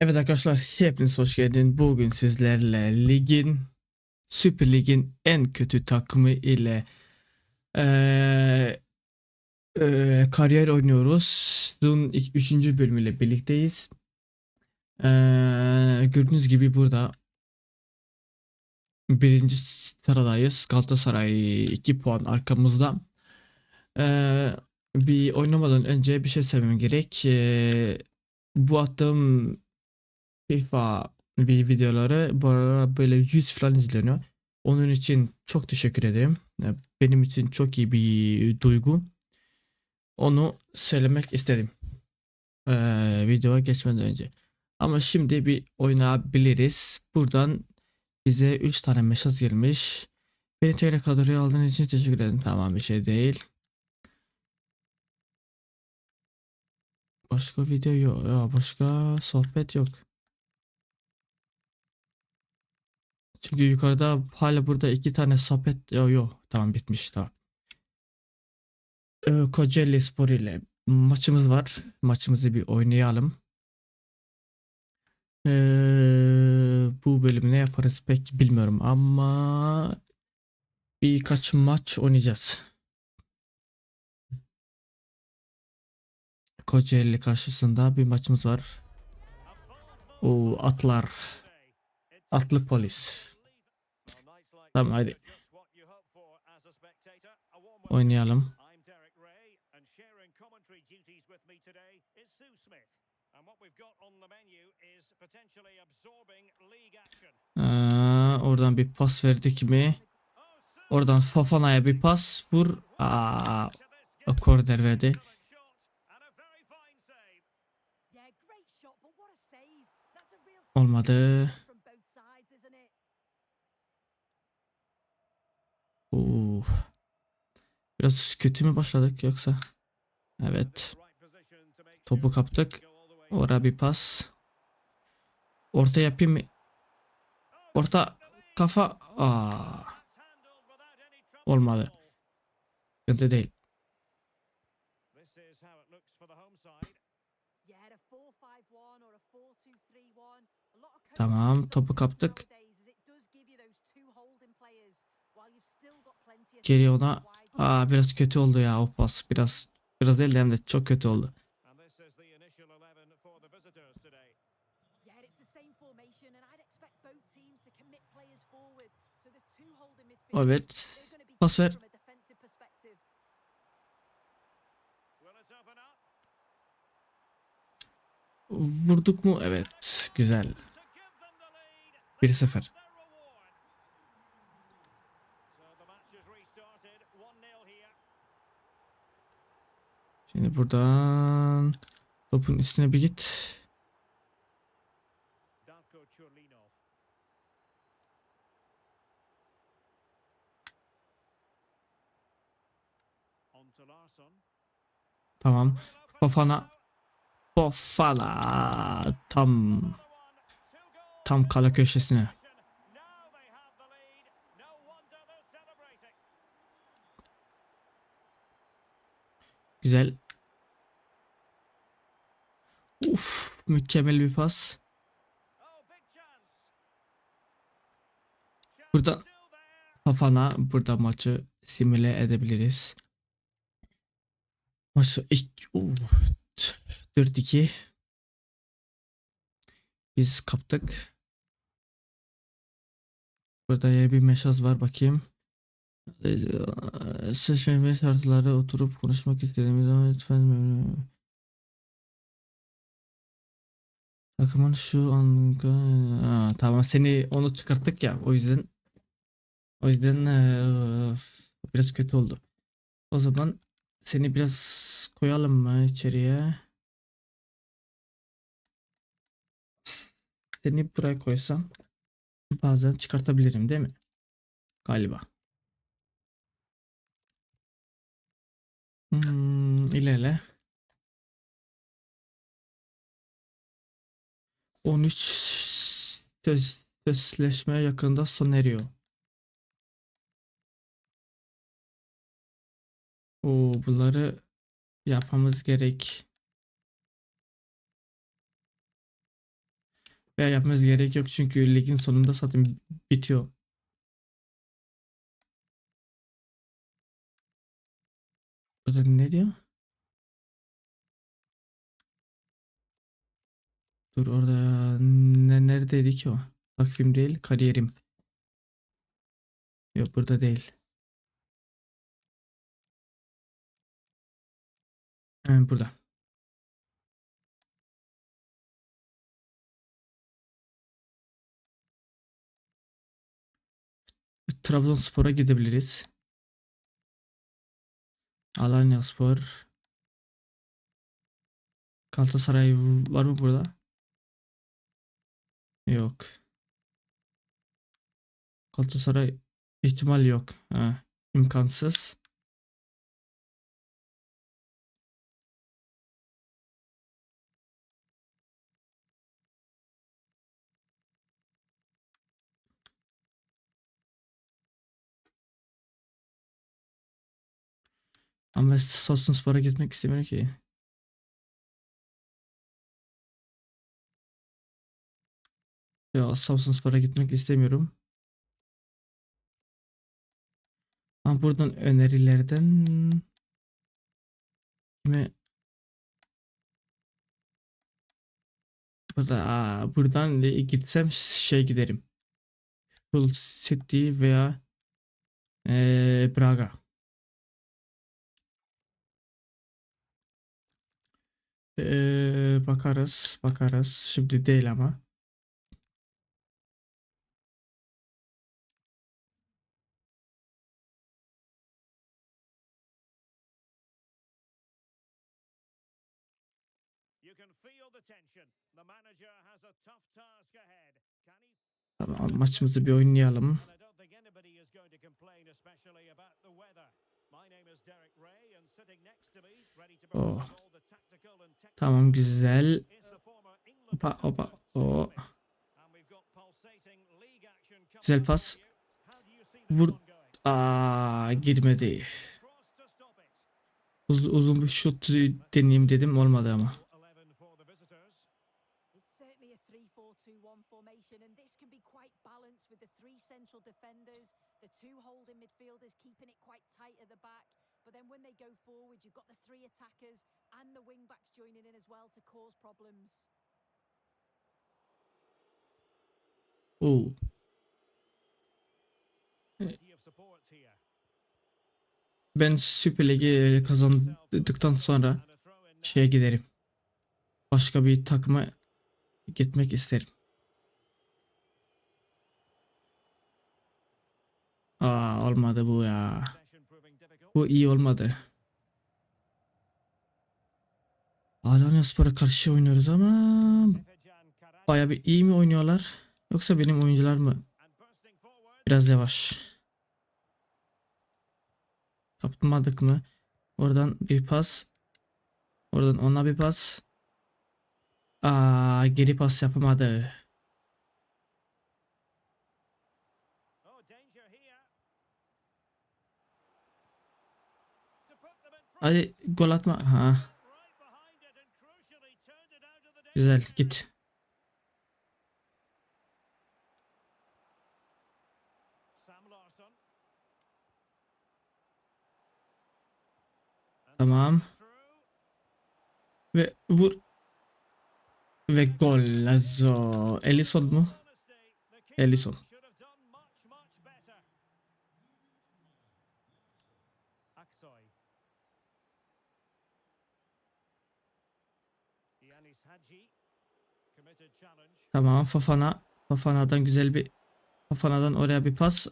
Evet arkadaşlar hepiniz hoş geldin. Bugün sizlerle ligin Süper Lig'in en kötü takımı ile eee, eee, kariyer oynuyoruz. Bunun 3. bölümüyle birlikteyiz. Eee, gördüğünüz gibi burada birinci sıradayız. Galatasaray 2 puan arkamızda. Eee, bir oynamadan önce bir şey söylemem gerek. Eee, bu attığım FIFA videoları bu arada böyle 100 falan izleniyor. Onun için çok teşekkür ederim. Ya, Benim için çok iyi bir duygu. Onu söylemek istedim. Ee, videoya geçmeden önce. Ama şimdi bir oynayabiliriz. Buradan bize 3 tane mesaj gelmiş. Beni tekrar kadroya aldığınız için teşekkür ederim. Tamam bir şey değil. Başka video yok. Ya başka sohbet yok. Çünkü yukarıda hala burada iki tane sohbet yok yok tamam bitmiş tamam. Ee, Kocaeli Spor ile maçımız var. Maçımızı bir oynayalım. Ee, bu bölümü ne yaparız pek bilmiyorum ama birkaç maç oynayacağız. Kocaeli karşısında bir maçımız var. O atlar. Atlı polis. Tamam hadi oynayalım. I'm Derek Ray, and sharing commentary duties with me today is Sue Smith. And what we've got on the menu is potentially absorbing league action. Aa, oradan bir pas verdik mi? Oh, Oradan Fafana'ya bir pas vur. Aa, o korner verdi. excellent Oo. Biraz kötü mü başladık yoksa? Evet. Topu kaptık. Oraya bir pas. Orta yapayım mı? Orta kafa. Aa, olmadı. Sıkıntı değil. This is how Geliyor ona. Aa biraz kötü oldu ya o pas. Biraz biraz değil hem de çok kötü oldu. Evet. Pas ver. Vurduk mu? Evet. Güzel. 1-0. Şimdi buradan topun üstüne bir git. Tamam. Fofana. now. Fofana. Tam tam kale köşesine. Güzel. Uf, mükemmel bir pas. Burada-. Fofana burada maçı simüle edebiliriz. Maçı ilk Uf, 4-2 biz kaptık. Burada bir mesaj var bakayım. Ee, Seçmeme şartları oturup konuşmak istediğimiz zaman lütfen Takımın şu an Aa, tamam seni onu çıkarttık ya o yüzden o yüzden eee, biraz kötü oldu. O zaman seni biraz koyalım mı içeriye? Seni buraya koysam bazen çıkartabilirim değil mi? Galiba. Hmm, ilerle. 13 söz, sözleşme yakında sona eriyor. Oo, bunları yapmamız gerek. Veya yapmamız gerek yok çünkü ligin sonunda zaten bitiyor. Burada ne diyor? Dur orada ne neredeydi ki o? Takvim değil, kariyerim. Yok burada değil. Ha, burada. Trabzonspor'a gidebiliriz. Alanyaspor. Galatasaray var mı burada? Yok. Galatasaray ihtimal yok. Ha, imkansız. Ama Samsunspor'a gitmek istemiyorum ki. Ya Samsunspor'a gitmek istemiyorum. Ama buradan önerilerden mi Burada aa, buradan gitsem şey giderim. Hull City veya eee, Braga. Eee, bakarız, bakarız. Şimdi değil ama. You can feel the tension. The manager has a tough task ahead. Can he? Tamam, maçımızı bir oynayalım. We've got pulsating league action coming Güzel pas. Vur. Aa girmedi. Uz uzun bir şut deneyeyim dedim. Olmadı ama. Problems. Oo. Plenty of support here. Ben Süper Lig'i kazandıktan sonra şeye giderim. Başka bir takıma gitmek isterim. Aa olmadı bu ya. Bu iyi olmadı. Alanyaspor'a karşı oynuyoruz ama baya bir iyi mi oynuyorlar? Yoksa benim oyuncular mı biraz yavaş? Kaptırmadık mı? Oradan bir pas. Oradan ona bir pas. Aa geri pas yapamadı. Hadi gol atma. Ha Right behind it and crucially turned it out of the güzel git. Tamam. Ve vur. Ve gol. Lazo. Ellison mu? Ellison. Tamam Fafana. Fafana'dan güzel bir Fafana'dan oraya bir pas.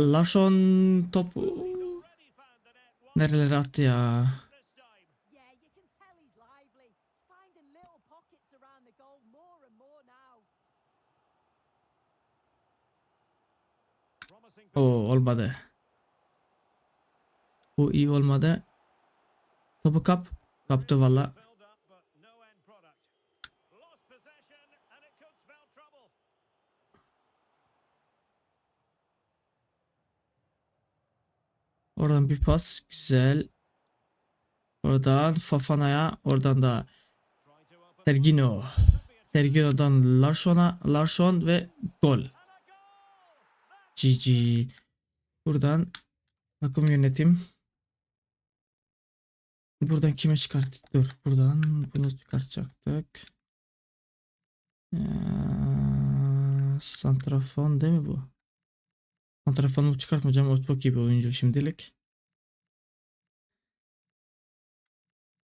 Larsson topu nerelere attı ya. Oo olmadı. Bu iyi olmadı. Topu kap. Kaptı valla. Oradan bir pas. Güzel. Oradan Fafana'ya. Oradan da Sergino. could be a Sergio'dan Larsson'a Larsson ve gol. GG. Buradan takım yönetim. Buradan kime çıkarttık? Dur. Buradan bunu çıkartacaktık. Ee, Santrafon değil mi bu? Santrafon'u çıkartmayacağım. O çok iyi bir oyuncu şimdilik.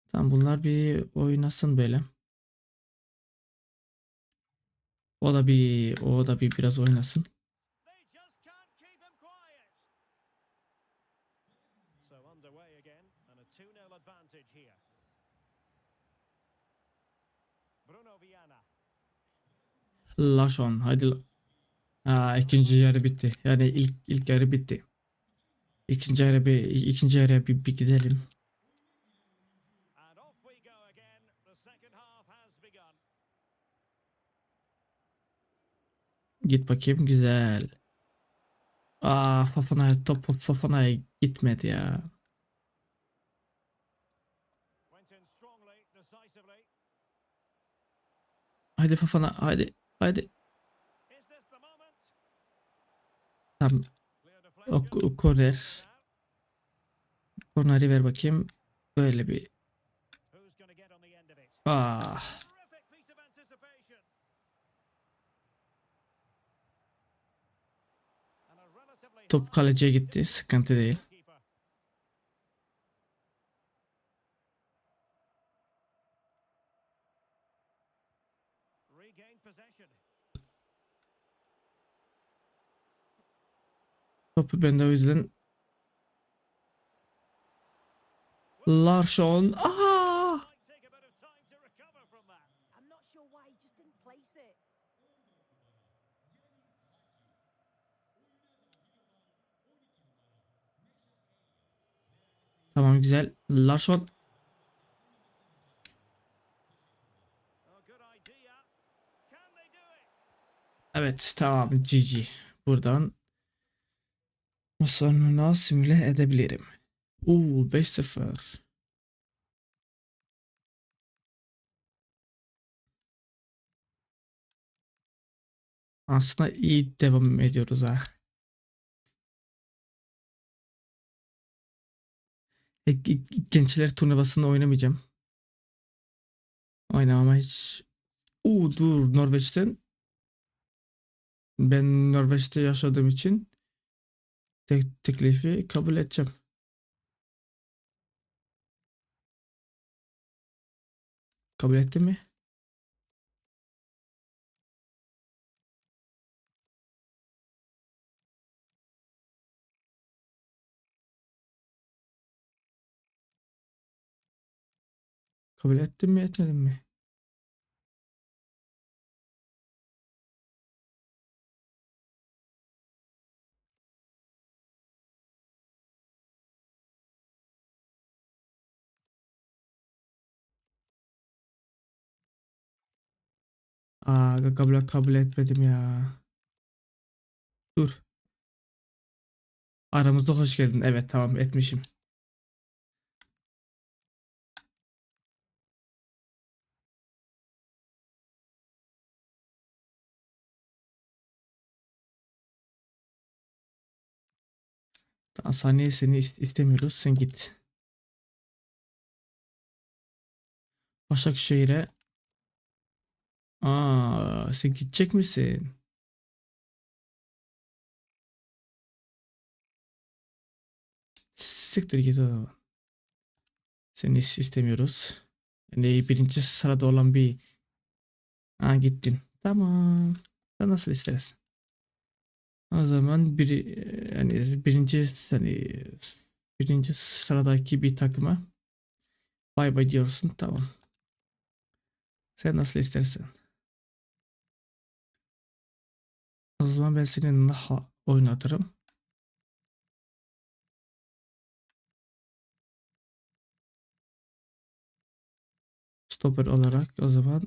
Tamam bunlar bir oynasın böyle. O da bir o da bir biraz oynasın. They just Aa, ikinci yarı bitti. Yani ilk ilk yarı bitti. İkinci yarı bir ikinci yarıya bir, bir gidelim. Git bakayım güzel. Aa Fofana top Fofana'ya gitmedi ya. Went in strongly, decisively. Hadi Fofana hadi hadi. Is this the moment? Tamam o, o korner. Korneri ver bakayım. Böyle bir. Ah. Top kaleciye gitti. Sıkıntı değil. Why he just didn't place it. Tamam güzel. İt? Evet tamam GG. Buradan sonuna simüle edebilirim. Oo 5-0. Aslında iyi devam ediyoruz ha. E, Gençler turnuvasında oynamayacağım. Oynamama hiç. Oo dur Norveç'ten ben Norveç'te yaşadığım için tek teklifi kabul edeceğim. Kabul ettin mi? Kabul ettin mi etmedin mi? Aa kabul kabul etmedim ya. Dur. Aramızda hoş geldin. Evet tamam etmişim. Saniye seni is- istemiyoruz. Sen git. Başakşehir'e. Aa, sen gidecek misin? Siktir git o zaman. Seni is- istemiyoruz. Yani birinci sırada olan bir... Ha gittin. Tamam. Sen nasıl istersin? O zaman bir yani birinci hani birinci sıradaki bir takıma bay bay diyorsun tamam. Sen nasıl istersen. O zaman ben seni Naha oynatırım. Stopper olarak o zaman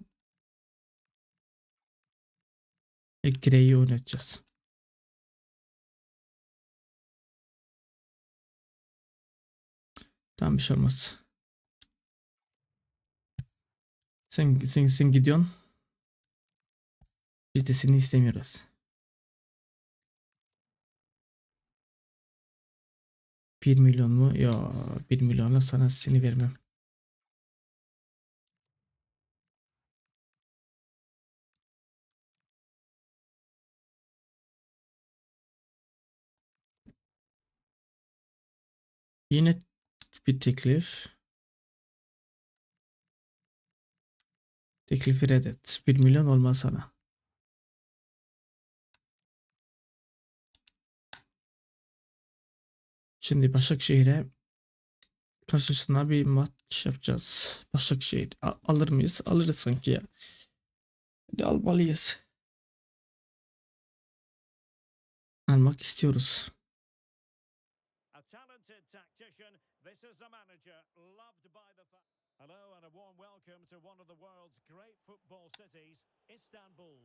Grey'i oynatacağız. Tamam bir şey olmaz. Sen, sen, sen gidiyorsun. Biz de seni istemiyoruz. Bir milyon mu? Ya bir milyona sana seni vermem. Yine bir teklif. Teklifi reddet. 1 milyon olmaz sana. Şimdi Başakşehir'e karşısına bir maç yapacağız. Başakşehir alır mıyız? Alırız sanki ya. Hadi almalıyız. Almak istiyoruz. Hello and a warm welcome to one of the world's great football cities, Istanbul.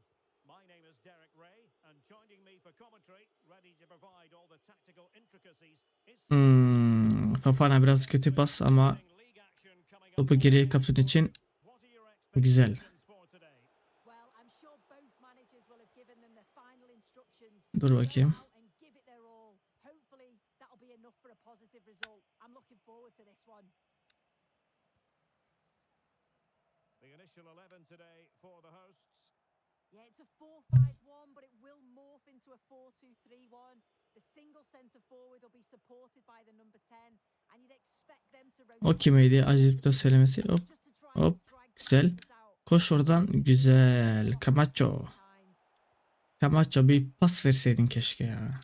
My name is Derek Ray, and joining me for commentary, ready to provide all the tactical intricacies, is Hmm, Fafana biraz kötü pas ama topu geriye kaptığın için güzel. expectations for today? Well, I'm sure both managers will have given them the final instructions. Dur Go bakayım. out and give it their all. Hopefully, that'll be enough for a positive result. I'm looking forward to this one. The initial 11 today for the hosts. Yeah, it's a 4-5-1, but it will morph into a 4-2-3-1. The single centre forward will be supported by the number 10, and you'd expect them to rotate. o kimeydi? Acil söylemesi. Hop. hop, güzel. Koş oradan. Güzel. Camacho. Camacho bir pas verseydin keşke ya.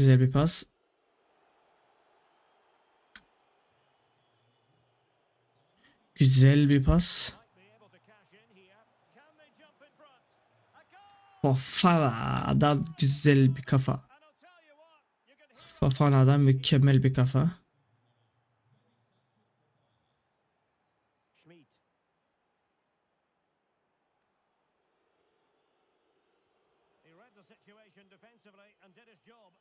Güzel bir pas. Güzel bir pas. Fafana'dan güzel bir kafa. Fafana'dan mükemmel bir kafa. Defensively and did his job.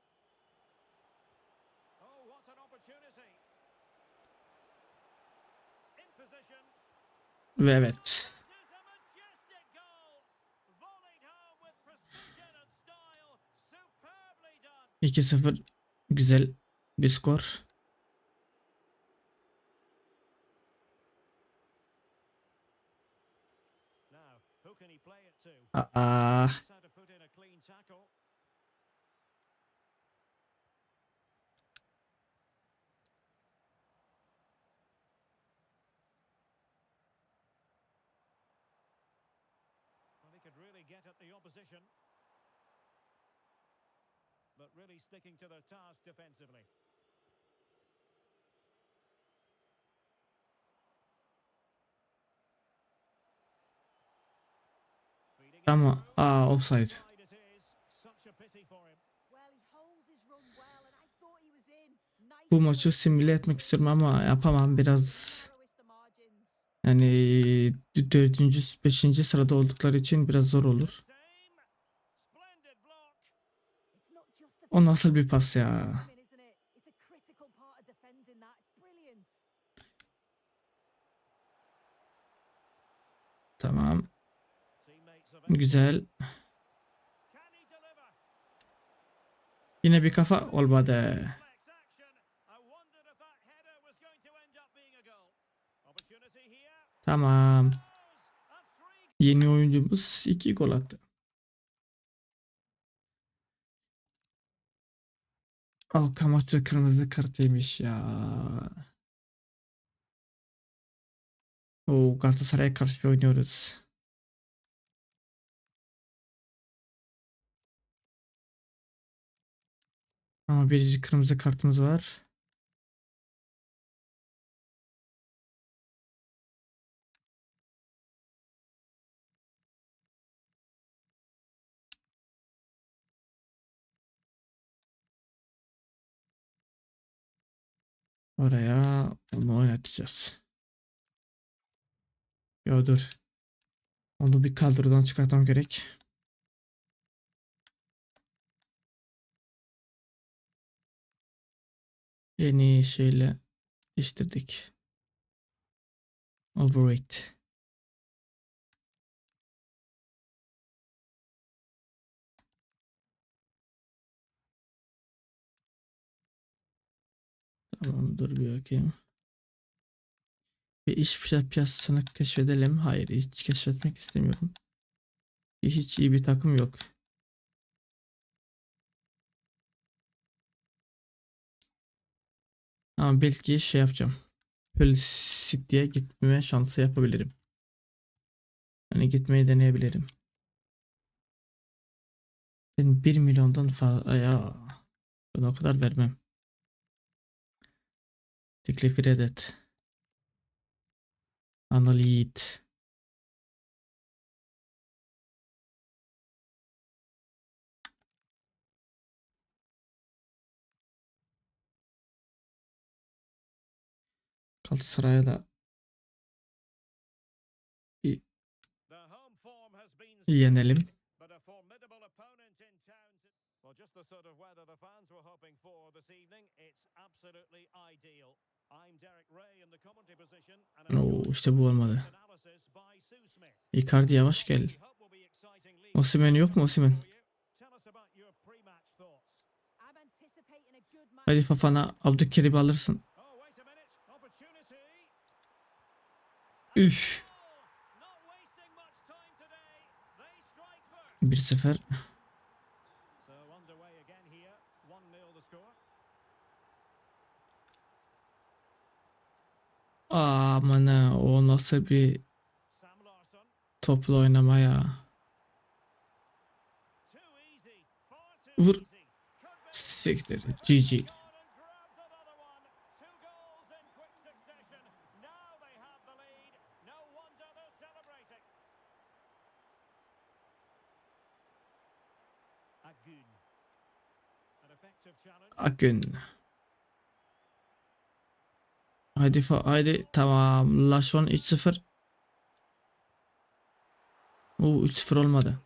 Precision and style. Superbly done. 2-0 güzel bir skor. Now, who can he play it to? Aa, But really sticking to their task defensively. Ama aa offside. Wide it is. Such a pity for him. Well, he holds his run well, and I thought he was in. Nice Bu maçı simüle etmek istiyorum ama yapamam biraz. Yani dördüncü, beşinci sırada oldukları için biraz zor olur. Same. Splendid block. It's not just the O nasıl bir pas ya? Tamam. Güzel. Yine bir kafa olmadı. Tamam. Yeni oyuncumuz iki gol attı. Al Camacho kırmızı kart yemiş ya. O Galatasaray'a karşı oynuyoruz. Ama bir kırmızı kartımız var. Oraya onu oynatacağız. Yo dur. Onu bir kadrodan çıkartmam gerek. Yeni şeyle değiştirdik. Overrate. Tamam dur bir bakayım. Bir iş piya- piyasasını keşfedelim. Hayır hiç keşfetmek istemiyorum. Hiç iyi bir takım yok. Ama belki şey yapacağım. Hull City'ye gitmeme şansı yapabilirim. Hani gitmeyi deneyebilirim. Ben 1 milyondan fazla ya ben o kadar vermem. Teklifi reddet. Anıl Yiğit. Galatasaray'a da been yenelim. sort of weather the fans were hoping for this evening. It's absolutely ideal. I'm Derek Ray in the commentary position. And I'm Oo, işte bu olmadı. Icardi yavaş gel. Osimhen yok mu Osimhen? for you. Tell us about your pre-match Aman ha, o nasıl bir topla oynama ya. Vur. Siktir. GG. gone and Haydi haydi tamam. Laşon 3-0. Oo 3-0 olmadı.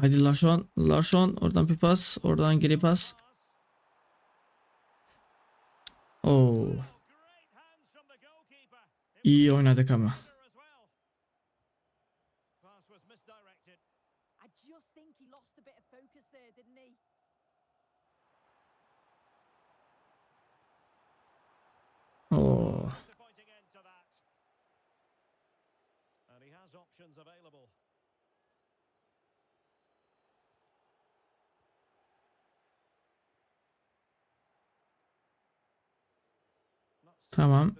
Haydi Laşon. Laşon oradan bir pas. Oradan geri pas. Oo iyi oynadık ama. under as well. Pass was misdirected. I just think he lost a bit of focus there, didn't he? Oo. Disappointing end to that. And he has options available. Tamam.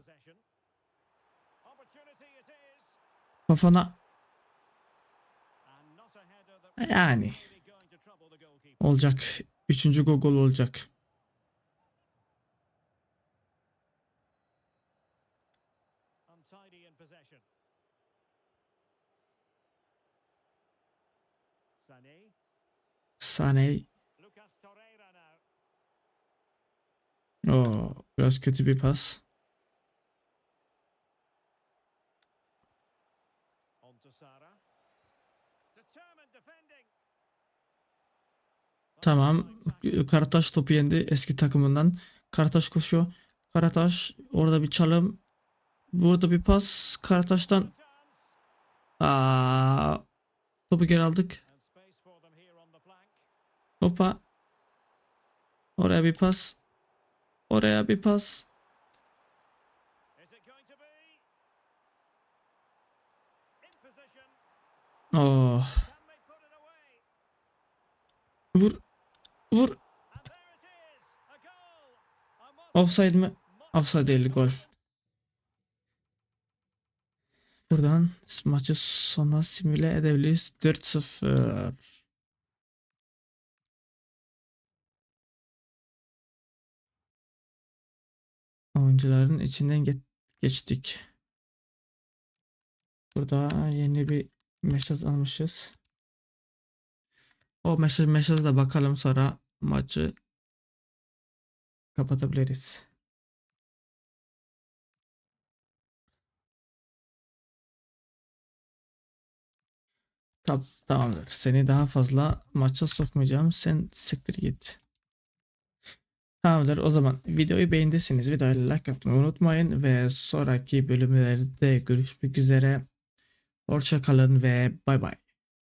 Kafana yani olacak. Üçüncü gol olacak. Sane. Oo biraz kötü bir pas. Tamam. Karataş topu yendi eski takımından. Karataş koşuyor. Karataş orada bir çalım. Burada bir pas. Karataş'tan aa topu geri aldık. And space for them here on the flank. Hoppa. Oraya bir pas. Oraya bir pas. Oh. Vur. Vur. Offside mi? Offside değil gol. Buradan maçı sona simüle edebiliriz. 4-0. Oyuncuların içinden ge- geçtik. Burada yeni bir mesaj almışız. O mesaj mesajı da bakalım sonra maçı kapatabiliriz. Tamam, tamamdır. Seni daha fazla maça sokmayacağım. Sen siktir git. Tamamdır. O zaman videoyu beğendiyseniz videoya like atmayı unutmayın ve sonraki bölümlerde görüşmek üzere. Hoşça kalın ve bay bay.